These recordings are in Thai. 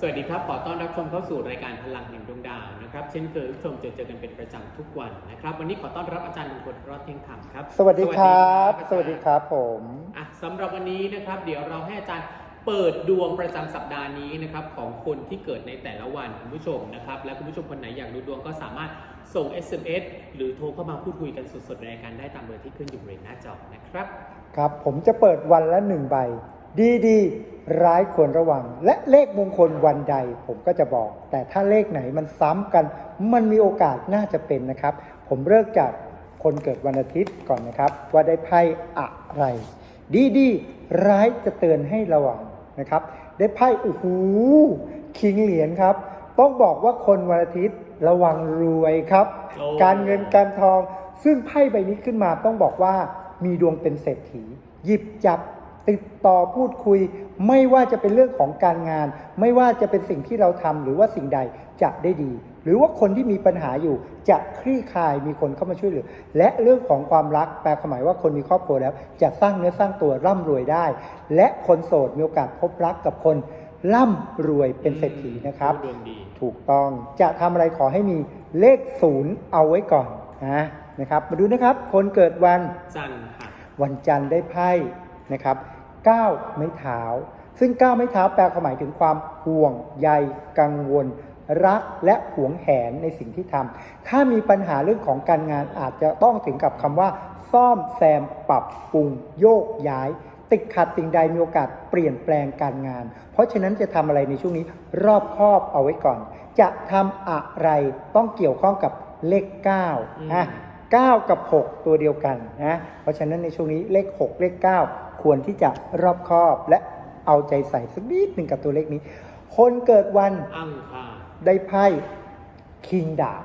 สวัสดีครับ ขอต้อนรับชมเข้าสู่รายการพลังแห่งดวงดาวนะครับ เช่นเคยผู้ชมเจอเจอกันเป็นประจำทุกวันนะครับ วันนี้ขอต้อนรับอาจารย์มงคลรอดเที่ยงธรรมครับ สวัสดีครับอาจาย์สวัสดีครับผมอะสำหรับวันนี้นะครับ เดี๋ยวเราให้อาจารย์เปิดดวงประจำสัปดาห์นี้นะครับของคนที่เกิดในแต่ละวันคุณผู้ชมนะครับ และคุณผู้ชมคนไหนอยากดูดวงก็สามารถส่ง SMS หรือโทรเข้ามาพูดคุยกันสดๆในรายการได้ตามเบอร์ที่ขึ้นอยู่บริเวณหน้าจอนะครับ ครับผมจะเปิดวันละหนึ่งใบ ดีดีร้ายควรระวัง และเลขมงคลวันใดผมก็จะบอก แต่ถ้าเลขไหนมันซ้ำกัน มันมีโอกาสน่าจะเป็นนะครับ ผมเริ่มจากคนเกิดวันอาทิตย์ก่อนนะครับ ว่าได้ไพ่อะไร ดีดีร้ายจะเตือนให้ระวังนะครับ ได้ไพ่โอ้โหคิงเหรียญครับ ต้องบอกว่าคนวันอาทิตย์ระวังรวยครับโอ้การเงินการทอง ซึ่งไพ่ใบนี้ขึ้นมาต้องบอกว่ามีดวงเป็นเศรษฐี หยิบจับ ติดต่อพูดคุย ไม่ว่าจะเป็นเรื่องของการงาน ไม่ว่าจะเป็นสิ่งที่เราทำหรือว่าสิ่งใดจะได้ดี หรือว่าคนที่มีปัญหาอยู่จะคลี่คลายมีคนเข้ามาช่วยเหลือ และเรื่องของความรักแปลความหมายว่าคนมีครอบครัวแล้ว จะสร้างเนื้อสร้างตัวร่ำรวยได้ และคนโสดมีโอกาสพบรักกับคนร่ำรวยเป็นเศรษฐีนะครับดวงดีถูกต้องจะทำอะไรขอให้มีเลขศูนย์เอาไว้ก่อนนะนะครับ มาดูนะครับ คนเกิดวันจันทร์ค่ะวันจันทร์ได้ไพ่ นะครับ9ไม้เท้า ซึ่ง9ไม้เท้าแปลความหมายถึงความห่วงใยกังวล รักและหวงแหนในสิ่งที่ทำถ้ามีปัญหาเรื่องของการงานอาจจะต้องถึงกับคำว่า ซ่อมแซมปรับปรุง โยกย้าย ติดขัดสิ่งใดมีโอกาสเปลี่ยนแปลงการงาน เพราะฉะนั้นจะทำอะไรในช่วงนี้รอบคอบเอาไว้ก่อน จะทำอะไรต้องเกี่ยวข้องกับเลข9นะ9กับ 6 ตัวเดียวกันนะ เพราะฉะนั้นในช่วงนี้เลข 6 เลข 9 ควรที่จะรอบคอบและเอาใจใส่สักนิดหนึ่งกับตัวเลขนี้ คนเกิดวันอังคารได้ไพ่คิงดาบ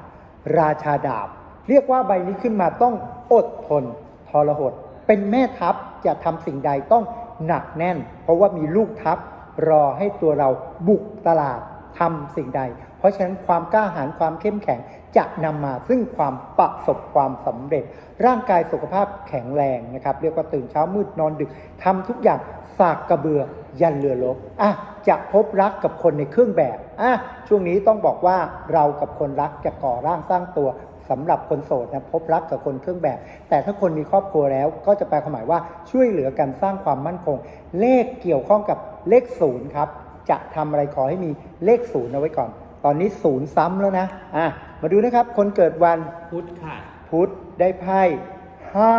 ราชาดาบ เรียกว่าใบนี้ขึ้นมาต้องอดทนทรหด เป็นแม่ทัพจะทำสิ่งใดต้องหนักแน่น เพราะว่ามีลูกทัพรอให้ตัวเราบุกตลาดทำสิ่งใด เพราะฉะนั้นความกล้าหาญความเข้มแข็ง จะนำมาซึ่งความประสบความสำเร็จ ร่างกายสุขภาพแข็งแรงนะครับ เรียกว่าตื่นเช้ามืดนอนดึกทำทุกอย่างสากกระเบือยันเรือรบอะจะพบรักกับคนในเครื่องแบบอะช่วงนี้ต้องบอกว่าเรากับคนรักจะก่อร่างสร้างตัวสำหรับคนโสดนะพบรักกับคนเครื่องแบบ แต่ถ้าคนมีครอบครัวแล้ว ก็จะแปลความหมายว่าช่วยเหลือกันสร้างความมั่นคง เลขเกี่ยวข้องกับเลขศูนย์ครับจะทำอะไรขอให้มีเลขศูนย์เอาไว้ก่อน ตอนนี้ศูนย์ซ้ำแล้วนะอะ มาดูนะครับ คนเกิดวันพุธค่ะ พุธได้ไพ่ห้า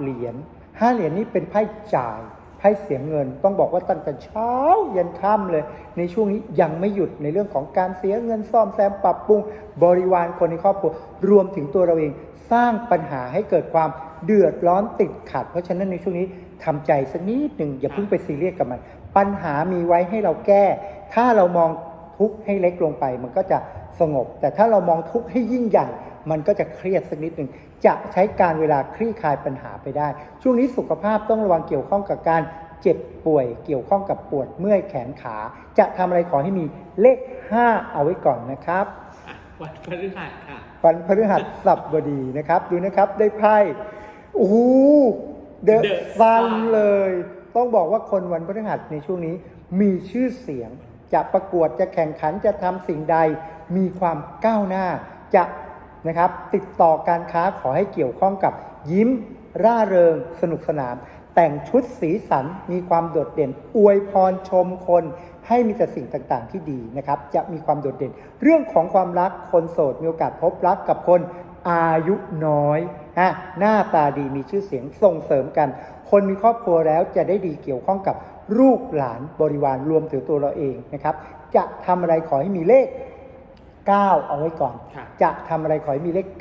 เหรียญห้าเหรียญนี้เป็นไพ่จ่ายไพ่เสียเงิน ต้องบอกว่าตั้งแต่เช้ายันค่ำเลย ในช่วงนี้ยังไม่หยุดในเรื่องของการเสียเงินซ่อมแซมปรับปรุง บริวารคนในครอบครัวรวมถึงตัวเราเองสร้างปัญหาให้เกิดความเดือดร้อนติดขัด เพราะฉะนั้นในช่วงนี้ทำใจสักนิดหนึ่งอย่าเพิ่งไปซีเรียสกับมัน ปัญหามีไว้ให้เราแก้ ถ้าเรามองทุกข์ให้เล็กลงไป มันก็จะ สงบ แต่ถ้าเรามองทุกข์ให้ยิ่งใหญ่มันก็จะเครียดสักนิดหนึ่งจะใช้การเวลาคลี่คลายปัญหาไปได้ ช่วงนี้สุขภาพต้องระวังเกี่ยวข้องกับการเจ็บป่วย เกี่ยวข้องกับปวดเมื่อยแขนขา จะทำอะไรขอให้มีเลข 5 เอาไว้ก่อนนะครับอะวันพฤหัสค่ะวันพฤหัสบดีนะครับ ดูนะครับได้ไพ่โอ้โหเดอะ The ซัน Sun เลย ต้องบอกว่าคนวันพฤหัสในช่วงนี้มีชื่อเสียง จะประกวดจะแข่งขันจะทำสิ่งใด มีความก้าวหน้า จะนะครับติดต่อการค้าขอให้เกี่ยวข้องกับยิ้ม ร่าเริง สนุกสนาน แต่งชุดสีสันมีความโดดเด่น อวยพรชมคน ให้มีแต่สิ่งต่างๆ ที่ดีนะครับจะมีความโดดเด่น เรื่องของความรักคนโสดมีโอกาสพบรักกับคนอายุน้อยอะหน้าตาดีมีชื่อเสียงส่งเสริมกัน คนมีครอบครัวแล้วจะได้ดีเกี่ยวข้องกับ ลูกหลานบริวารรวมถึงตัวเราเองนะครับ จะทำอะไรขอให้มีเลข 9 เอาไว้ก่อนค่ะจะทำอะไรขอให้มีเลข 9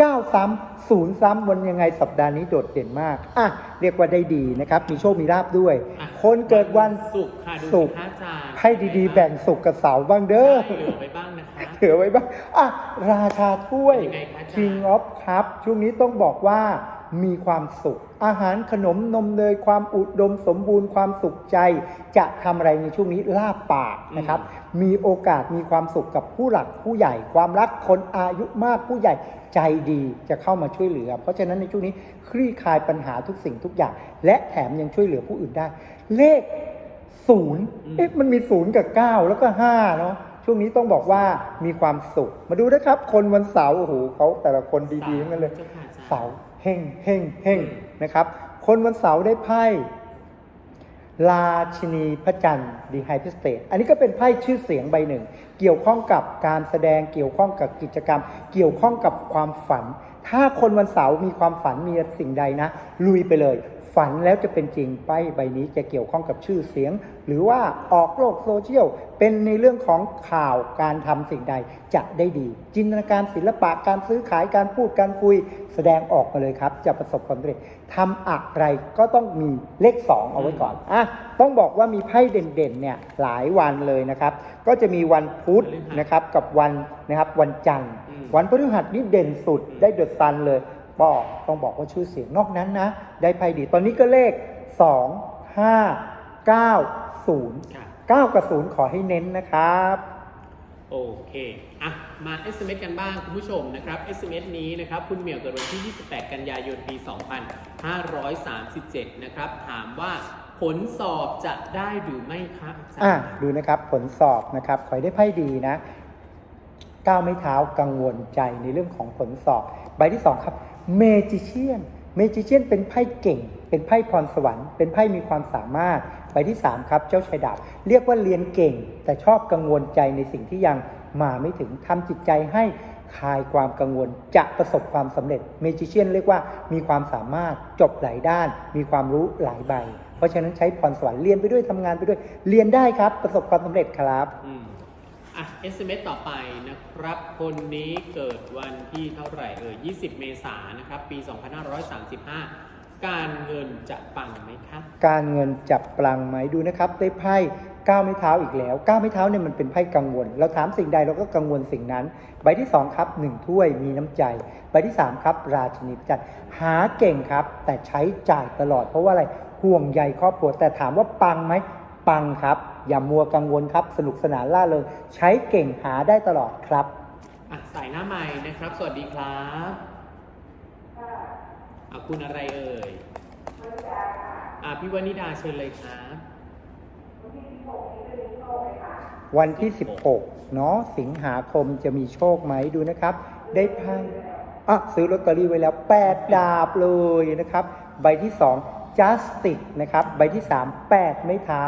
9 ซ้ำศูนย์ซ้ำวันยังไงสัปดาห์นี้โดดเด่นมาก อะ เรียกว่าได้ดีนะครับ มีโชค มีลาบด้วยอะคนเกิดวันศุกร์ค่ะดูศุกร์สิคะอาจารย์ให้ดีๆ แบ่งสุกกับเสาร์บ้างเด้อได้เหลือไว้บ้างนะคะเหลือไว้บ้าง อะ ราชาถ้วยเป็นยังไงคะอาจารย์ King of Cup ช่วงนี้ต้องบอกว่า มีความสุข อาหารขนมนมเนยความอุดมสมบูรณ์ความสุขใจ จะทำอะไรในช่วงนี้ลาบปากนะครับ มีโอกาสมีความสุขกับผู้หลักผู้ใหญ่ ความรักคนอายุมากผู้ใหญ่ใจดีจะเข้ามาช่วยเหลือ เพราะฉะนั้นในช่วงนี้คลี่คลายปัญหาทุกสิ่งทุกอย่าง และแถมยังช่วยเหลือผู้อื่นได้ เลขศูนย์อืมเอ๊ะมันมีศูนย์กับเก้าแล้วก็ห้าเนาะช่วงนี้ต้องบอกว่ามีความสุข มาดูนะครับ คนวันเสาร์โอ้โหเขาแต่ละคนดีๆทั้งนั้นเลยจ้าค่ะอาจารย์เสาร์ เฮงเฮงเฮงนะครับ คนวันเสาร์ได้ไพ่ราชินีพระจันทร์ดีไฮพิสเตตอันนี้ก็เป็นไพ่ชื่อเสียงใบหนึ่ง เกี่ยวข้องกับการแสดงเกี่ยวข้องกับกิจกรรม เกี่ยวข้องกับความฝัน ถ้าคนวันเสาร์มีความฝันมีสิ่งใดนะ ลุยไปเลย ฝันแล้วจะเป็นจริงไพ่ใบนี้จะเกี่ยวข้องกับชื่อเสียง หรือว่าออกโลกโซเชียลเป็นในเรื่องของข่าวการทำสิ่งใดจะได้ดี จินตนาการศิลปะการซื้อขายการพูดการคุย แสดงออกมาเลยครับ จะประสบความสำเร็จทำอะไรก็ต้องมีเลข 2 เอาไว้ก่อนอะต้องบอกว่ามีไพ่เด่นๆเนี่ยหลายวันเลยนะครับ ก็จะมีวันพุธนะครับกับวันนะครับวันจันทร์ วันพฤหัสนี่เด่นสุดได้เดือะซันเลย บอกต้องบอกว่าชื่อเสียงนอกนั้นนะ ได้ไพ่ดีตอนนี้ก็เลข 2 5 9 0ค่ะ9กับ 0 ขอให้เน้นนะครับ โอเค อะ มา SMS กันบ้างคุณผู้ชมนะครับ SMS นี้นะครับ คุณเหมียวเกิดวันที่ 28 กันยายน ปี 2537 นะครับ ถามว่าผลสอบจะได้หรือไม่ครับอาจารอะย์ดูนะครับ ผลสอบนะครับ ขอให้ได้ไพ่ดีนะก้าวไม่เท้ากังวลใจในเรื่องของผลสอบ ใบที่สองครับ เมจิเชียน เมจิเชียนเป็นไพ่เก่ง เป็นไพ่พรสวรรค์ เป็นไพ่มีความสามารถ ใบที่สามครับ เจ้าชายดาบ เรียกว่าเรียนเก่ง แต่ชอบกังวลใจในสิ่งที่ยังมาไม่ถึงทำจิตใจให้คลายความกังวลจะประสบความสำเร็จ เมจิเชียนเรียกว่ามีความสามารถจบหลายด้าน มีความรู้หลายใบ เพราะฉะนั้นใช้พรสวรรค์เรียนไปด้วยทำงานไปด้วย เรียนได้ครับประสบความสำเร็จครับอื อะ SMS ต่อไปนะครับ คนนี้เกิดวันที่เท่าไหร่เอ่ย20 เมษายนนะครับ ปี 2535 การเงินจะปังไหมครับ การเงินจับปลังไหมดูนะครับได้ไพ่ก้าวไม่เท้าอีกแล้วก้าวไม่เท้าเนี่ยมันเป็นไพ่กังวล เราถามสิ่งใดเราก็กังวลสิ่งนั้น ใบที่สองครับหนึ่งถ้วยมีน้ำใจ ใบที่สามครับ ราชินีจันธ์หาเก่งครับ แต่ใช้จ่ายตลอดเพราะว่าอะไรห่วงใยครอบครัวแต่ถามว่าปังไหม ปังครับ อย่ามัวกังวลครับ สนุกสนานล่าเริงใช้เก่งหาได้ตลอดครับอะสายหน้าใหม่นะครับ สวัสดีครับอะคุณอะไรเอ่ยอะพี่วนิดาเชิญเลยครับวันที่ 16 เนาะสิงหาคมจะมีโชคไหมดูนะครับ ได้ไพ่อะซื้อลอตเตอรี่ไว้แล้ว 8 ดาบเลยนะครับ ใบที่ 2 justice นะครับใบที่ 3 8 ไม้เท้า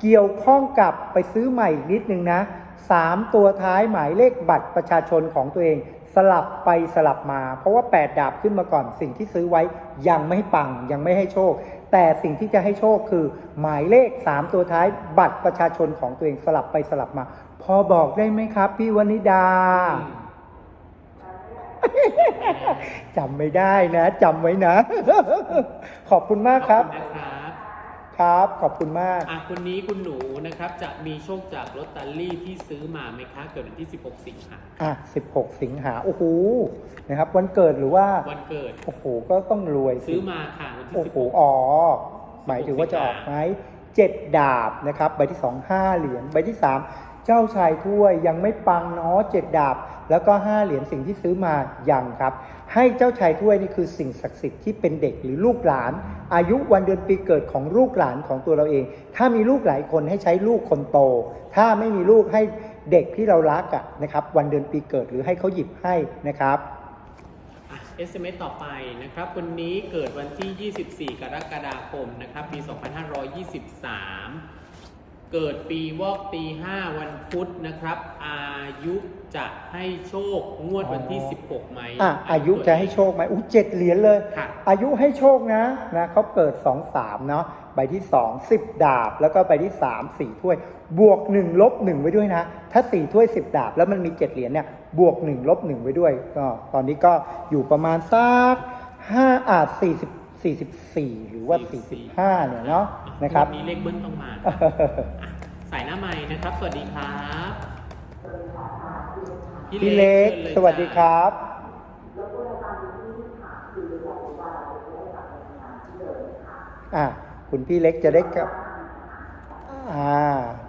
เกี่ยวข้องกับไปซื้อใหม่อีกนิดนึงนะ 3 ตัวท้ายหมายเลขบัตรประชาชนของตัวเอง สลับไปสลับมา เพราะว่า 8 ดาบขึ้นมาก่อนสิ่งที่ซื้อไว้ยังไม่ปังยังไม่ให้โชค แต่สิ่งที่จะให้โชคคือ หมายเลข 3 ตัวท้ายบัตรประชาชนของตัวเองสลับไปสลับมา พอบอกได้ไหมครับ พี่วนิดา จำไม่ได้นะจำไว้นะ ขอบคุณมากครับ ขอบคุณนะครับครับ ขอบคุณมาก อะคนนี้คุณหนูนะครับจะมีโชคจากลอตเตอรี่ที่ซื้อมาไหมคะเกิดวันที่ 16 สิงหาอะ 16 สิงหา โอ้โห นะครับ วันเกิดหรือว่า วันเกิด โอ้โห ก็ต้องรวยสิซื้อมาค่ะวันที่ โอ้โห16อ๋อ หมายถึงว่าจะออกไหมเจ็ดดาบนะครับ ใบที่สองห้าเหรียญ ใบที่สามเจ้าชายถ้วยยังไม่ปังเนาะเจ็ดดาบ แล้วก็ห้าเหรียญสิ่งที่ซื้อมายังครับ ให้เจ้าชายถ้วยนี่คือสิ่งศักดิ์สิทธิ์ที่เป็นเด็กหรือลูกหลาน อายุวันเดือนปีเกิดของลูกหลานของตัวเราเอง ถ้ามีลูกหลายคนให้ใช้ลูกคนโต ถ้าไม่มีลูกให้เด็กที่เรารักอะนะครับวันเดือนปีเกิดหรือให้เขาหยิบให้นะครับอะ SMS ต่อไปนะครับคนนี้เกิดวันที่ 24 กรกฎาคมนะครับปี 2523 เกิดปีวอกตี5วันพุธนะครับ อายุจะให้โชคงวดวันที่ 16ไหมอะอายุจะให้โชคไหมอู้เจ็ดเหรียญเลย ค่ะ อายุให้โชคนะนะเขาเกิด 2 3 เนาะใบที่ 2 10 ดาบ แล้วก็ใบที่ 3 4 ถ้วย บวก 1 ลบ 1 ไว้ด้วยนะ ถ้า 4 ถ้วย 10 ดาบ แล้วมันมี 7 เหรียญเนี่ยบวก 1 ลบ 1 ไว้ด้วยก็ตอนนี้ก็อยู่ประมาณสัก5อาจ40 44 หรือว่า 45เนี่ยเนาะนะครับงวดนี้เลขเบิ้ลต้องมาอะสายหน้าใหม่นะครับ สวัสดีครับพี่เล็กชิญยสวัสดีคจ้ารับ อ่าคุณพี่เล็กจะได้กลับ อ่า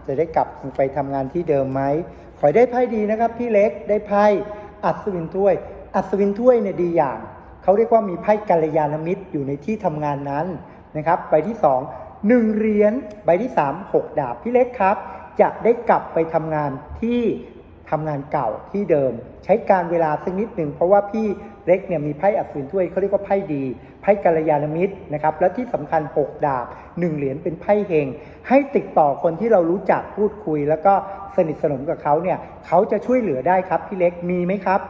จะได้กลับไปทำงานที่เดิมไหม ขอให้ได้ไพ่ดีนะครับ พี่เล็กได้ไพ่อัศวินถ้วย อัศวินถ้วยเนี่ยดีอย่าง เขาเรียกว่ามีไพ่กัลยาณมิตรอยู่ในที่ทำงานนั้นนะครับใบที่สองหนึ่งเหรียญใบที่สามหกดาบพี่เล็กครับ จะได้กลับไปทำงานที่ทำงานเก่าที่เดิม ใช้การเวลาสักนิดหนึ่งเพราะว่าพี่เล็กเนี่ยมีไพ่อัศวินถ้วยเขาเรียกว่าไพ่ดีไพ่กัลยาณมิตรนะครับและที่สำคัญ 6 ดาบ 1 เหรียญเป็นไพ่เฮงให้ติดต่อคนที่เรารู้จักพูดคุย แล้วก็สนิทสนมกับเขาเนี่ยเขาจะช่วยเหลือได้ครับพี่เล็กมีไหมครับ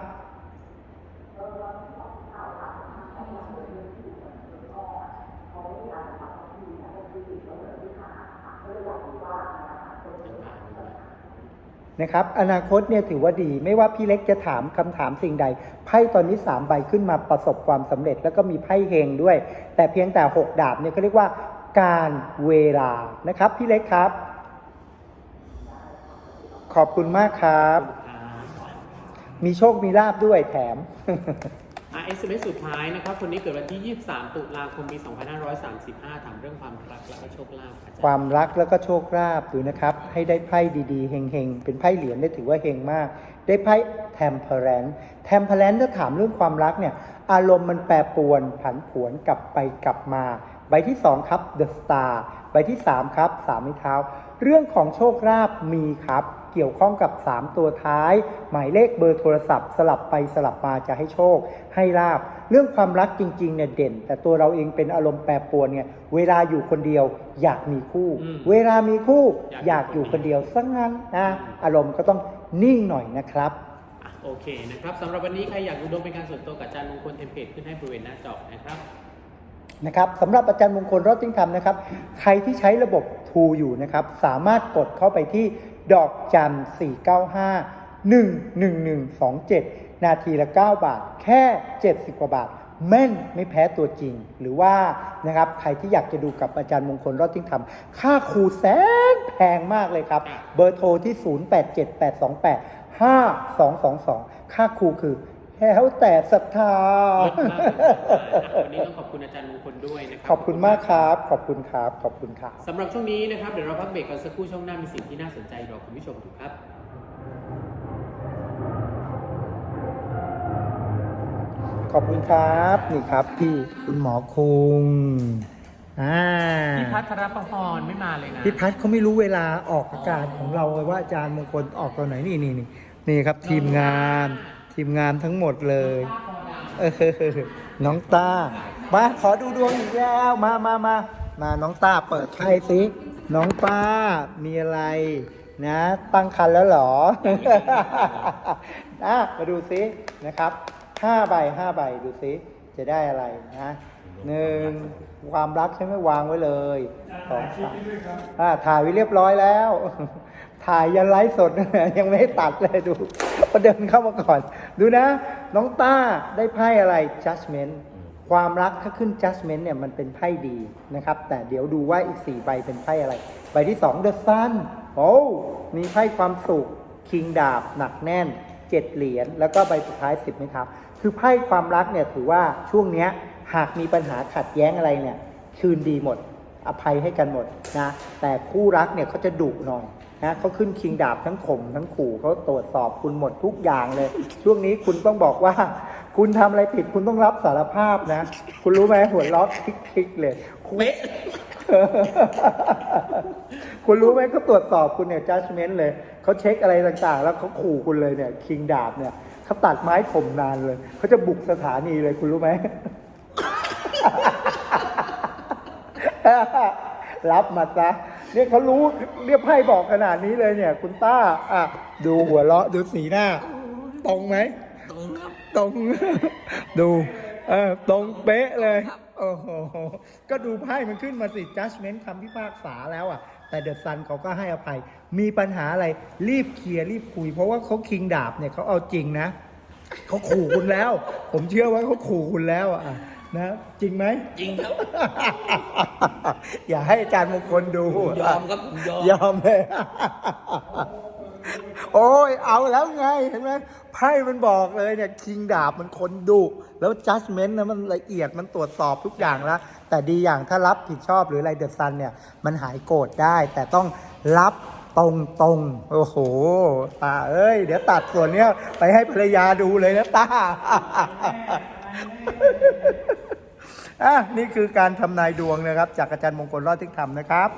นะครับอนาคตเนี่ยถือว่าดีไม่ว่าพี่เล็กจะถามคำถามสิ่งใดไพ่ตอนนี้ 3 ใบขึ้นมาประสบความสำเร็จ แล้วก็มีไพ่เฮงด้วย แต่เพียงแต่ 6 ดาบเนี่ยเขาเรียกว่าการเวลานะครับพี่เล็กครับ ขอบคุณมากครับ มีโชคมีลาบด้วยแถม อะ SMS สุดท้ายนะครับ คนนี้เกิดวันที่ 23 ตุลาคมปี 2535 ถามเรื่องความรักและก็โชคลาภความรักแล้วก็โชคลาภดูนะครับ ให้ได้ไพ่ดีๆเฮงๆ เป็นไพ่เหรียญได้ถือว่าเฮงมาก ได้ไพ่ temperance temperance ถ้าถามเรื่องความรักเนี่ย อารมณ์มันแปรปรวนผันผวนกลับไปกลับมา ใบที่ 2 ครับ the star ใบที่ 3 ครับสามไม้เท้า เรื่องของโชคลาภมีครับ เกี่ยวข้องกับ 3 ตัวท้าย หมายเลขเบอร์โทรศัพท์ สลับไปสลับมาจะให้โชค ให้ลาบ เรื่องความรักจริงๆเนี่ยเด่น แต่ตัวเราเองเป็นอารมณ์แปรปรวนเนี่ยเวลาอยู่คนเดียวอยากมีคู่ อืมเวลามีคู่ออยากากออยู่ยู่คนเดียวสักงั้นนะอารมณ์ก็ต้องนิ่งหน่อยนะครับ อะโอเคนะครับสำหรับวันนี้ใครอยากดูดวงเป็นการส่วนตัวกับอาจารย์มงคลเทมเพลตขึ้นให้บริเวณหน้าจอนะครับ นะครับสำหรับอาจารย์มงคลรอดจิ้งคำนะครับ ใครที่ใช้ระบบ ทูอยู่นะครับ สามารถกดเข้าไปที่ดอกจัน 495 11127 นาทีละ 9 บาท แค่ 70 กว่าบาท แม่นไม่แพ้ตัวจริง หรือว่านะครับใครที่อยากจะดูกับอาจารย์มงคลรอดจิ้งคำค่าครูแสนแพงมากเลยครับ เบอร์โทรที่ 087828 5222 ค่าครูคือ แล้วแต่ศรัทธาเลิศมากเลยวันนี้ต้องขอบคุณอาจารย์มงคลด้วยนะครัขอบคุณมากครับ ขอบคุณครับ ขอบคุณครับสำหรับช่วงนี้นะครับ เดี๋ยวเราพักเบรกกันสักครู่ช่วงหน้ามีสิ่งที่น่าสนใจรอคุณผู้ชมอยู่ครับขอบคุณครับ นี่ครับพี่คุณหมอคุงอ่าพี่พัทรประพรไม่มาเลยนะพี่พัดเขาไม่รู้เวลาออกอากาศของเราเลยว่าอาจารย์มงคลออกตอนไหนนี่นี่นี่นี่ครับทีมงาน ทีมงานทั้งหมดเลยเออน้องต้ามาขอดูดวงอีกแล้วมามามามาน้องต้าเปิดไพ่สิน้องป้ามีอะไรนะ ตั้งคันแล้วหรอนะมาดูซินะครับห้าใบห้าใบดูซิจะได้อะไรนะหนึ่งความรักใช่ไหมวางไว้เลยสองสามอ่าถ่ายไว้เรียบร้อยแล้ว ถ่ายยันไลฟ์สด ยังไม่ตัดเลยดูพอเดินเข้ามาก่อน ดูนะ น้องต้าได้ไพ่อะไร judgment ความรักถ้าขึ้น judgment เนี่ยมันเป็นไพ่ดีนะครับ แต่เดี๋ยวดูว่าอีก 4 ใบเป็นไพ่อะไร ใบที่ 2 the sun โอ้มีไพ่ความสุขคิงดาบหนักแน่น7เหรียญแล้วก็ใบสุดท้าย10ไม้เท้าคือไพ่ความรักเนี่ยถือว่าช่วงเนี้ยหากมีปัญหาขัดแย้งอะไรเนี่ย คืนดีหมด อภัยให้กันหมดนะ แต่คู่รักเนี่ยเขาจะดุหน่อย นะเขาขึ้นคิงดาบทั้งข่มทั้งขู่เขาตรวจสอบคุณหมดทุกอย่างเลย ช่วงนี้คุณต้องบอกว่า คุณทำอะไรผิดคุณต้องรับสารภาพนะ คุณรู้ไหมหัวล้อคลิกๆเลยคุณเป๊ะคุณรู้ไหมเขาตรวจสอบคุณเนี่ย judgment เลยเขาเช็คอะไรต่างๆ แล้วเขาขู่คุณเลยเนี่ย คิงดาบเนี่ยเขาตัดไม้ข่มนานเลยเขาจะบุกสถานีเลยคุณรู้ไหมรับมาซะ เนี่ยเขารู้เรียบไพ่บอกขนาดนี้เลยเนี่ย คุณต้า อะ ดูหัวเราะดูสีหน้า ตรงไหมตรงครับตรง ดู เออตรงเป๊ะเลยครับโอ้โห ก็ดูไพ่มันขึ้นมาสิ judgment คำพิพากษาแล้วอะ แต่เดอะซันเขาก็ให้อภัย มีปัญหาอะไรรีบเคลียร์รีบคุย เพราะว่าเขาคิงดาบเนี่ยเขาเอาจริงนะเขาขู่คุณแล้ว ผมเชื่อว่าเขาขู่คุณแล้วอะ นะจริงไหม จริงครับ อย่าให้อาจารย์มงคลดูผมยอมครับผมยอมยอมเลย โอ้ยเอาแล้วไงเห็นไหมไพ่มันบอกเลยเนี่ยคิงดาบมันคนดุแล้ว judgment นะมันละเอียดมันตรวจสอบทุกอย่างแล้ว แต่ดีอย่างถ้ารับผิดชอบหรืออะไรเดอะซันเนี่ย มันหายโกรธได้ แต่ต้องรับตรงตรงๆโอ้โห ตาเอ้ย เดี๋ยวตัดส่วนเนี้ยไปให้ภรรยาดูเลยนะตา อะนี่คือการทำนายดวงนะครับ จากอาจารย์มงคลรอดทิศธรรมนะครับ